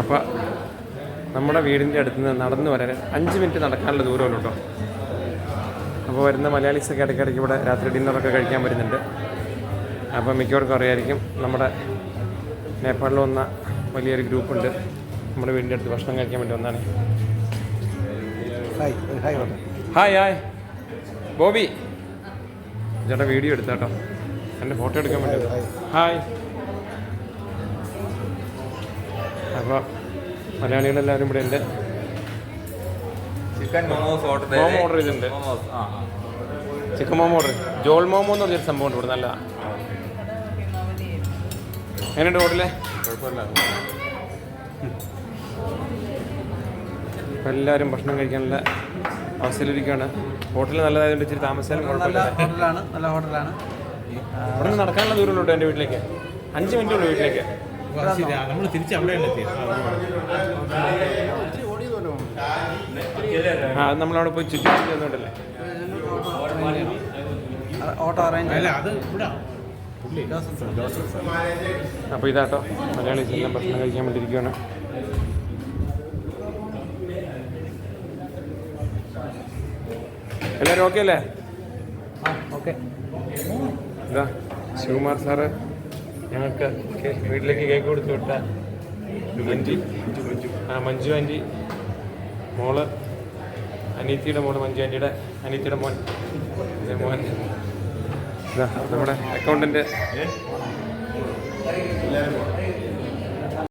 അപ്പോൾ നമ്മുടെ വീടിന്റെ അടുത്ത് നിന്ന് നടന്നു വരാൻ അഞ്ച് മിനിറ്റ് നടക്കാനുള്ള ദൂരമുള്ളൂ കേട്ടോ അപ്പോൾ വരുന്ന മലയാളീസൊക്കെ ഇടയ്ക്കിടയ്ക്ക് ഇവിടെ രാത്രി ഡിന്നറൊക്കെ കഴിക്കാൻ വരുന്നുണ്ട്. അപ്പോൾ മിക്കവർക്കും അറിയായിരിക്കും നമ്മുടെ നേപ്പാളിൽ വന്ന വലിയൊരു ഗ്രൂപ്പുണ്ട്. നമ്മുടെ വീടിന്റെ അടുത്ത് ഭക്ഷണം കഴിക്കാൻ വേണ്ടി വന്നാണ്. Hi hi Bobby. ചേട്ടാ വീഡിയോ എടുത്താട്ടോ. എന്റെ ഫോട്ടോ എടുക്കാൻ വേണ്ടി. ഹായ്. അപ്പോൾ മലയാളികളെല്ലാവരും ഇവിടെ ഉണ്ട്. Chicken momos order momo order ചെയ്തിട്ടുണ്ട്. മോമോസ് ആ ആ. ചിക്കൻ മോമോ ഓർഡർ ജോൾ മോമോ എന്ന് പറഞ്ഞൊരു സംഭവം ഉണ്ട് ഇവിടെ നല്ല എങ്ങനെയുണ്ട് ഹോട്ടലേ? കുഴപ്പമില്ല. അപ്പോൾ എല്ലാവരും ഭക്ഷണം കഴിക്കാനുള്ള അവസ്ഥയിലിരിക്കുകയാണ്. ഹോട്ടൽ നല്ലതായതുകൊണ്ട് ഇച്ചിരി താമസിച്ചാലും നല്ല കുഴപ്പമില്ല. ഹോട്ടലാണ് നല്ല ഹോട്ടലാണ്. ഇവിടെ നിന്ന് നടക്കാനുള്ള ദൂരമുള്ളൂ കേട്ടോ എന്റെ വീട്ടിലേക്ക്. അഞ്ച് മിനിറ്റ് ഉള്ളൂ വീട്ടിലേക്ക്. നമ്മൾ തിരിച്ച് അവിടെയാണ് എത്തിയത് ആ നമ്മളവിടെ പോയി ചുറ്റി വന്നോണ്ടല്ലേ? ഓട്ടോ അറേഞ്ച് അല്ല അത് ഇവിടെ. അപ്പോൾ ഇതാട്ടോ. മലയാളീസ് എല്ലാം ഭക്ഷണം കഴിക്കാൻ വേണ്ടിയിരിക്കുകയാണ് എല്ലാവരും ഓക്കെ അല്ലേ? ഓക്കെ ഇതാ ശിവകുമാർ സാറ്. ഞങ്ങൾക്ക് വീട്ടിലേക്ക് കേക്ക് കൊടുത്തു വിട്ട മഞ്ജു. ആ മഞ്ജു ആന്റി. മോൾ അനീത്തിയുടെ മോൾ മഞ്ജു ആന്റിയുടെ അനീത്തിയുടെ മോൻ. മോൻ. നമ്മുടെ അക്കൗണ്ടന്റ്